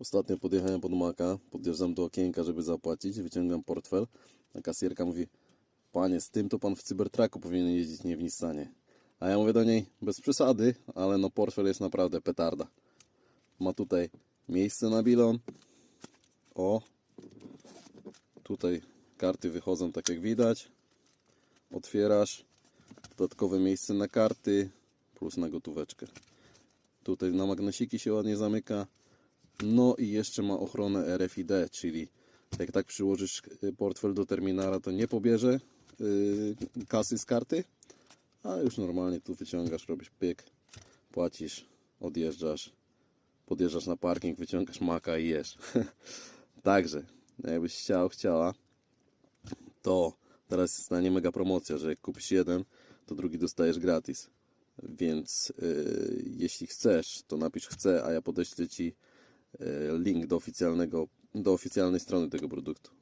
Ostatnio podjechałem pod Maka, podjeżdżam do okienka, żeby zapłacić, wyciągam portfel, a kasjerka mówi Panie, z tym to pan w Cybertrucku powinien jeździć, nie w Nissanie. A ja mówię do niej, bez przesady, ale no portfel jest naprawdę petarda. Ma tutaj miejsce na bilon. O, tutaj karty wychodzą tak jak widać. Otwierasz, dodatkowe miejsce na karty, plus na gotóweczkę. Tutaj na magnesiki się ładnie zamyka. No i jeszcze ma ochronę RFID, czyli jak tak przyłożysz y, portfel do terminala, to nie pobierze y, kasy z karty, a już normalnie tu wyciągasz, robisz pyk, płacisz, odjeżdżasz, podjeżdżasz na parking, wyciągasz maka i jesz. Także, jakbyś chciał, chciała, to teraz jest na nie mega promocja, że jak kupisz jeden, to drugi dostajesz gratis. Więc y, jeśli chcesz, to napisz chcę, a ja podeślę Ci link do oficjalnego, do oficjalnej strony tego produktu.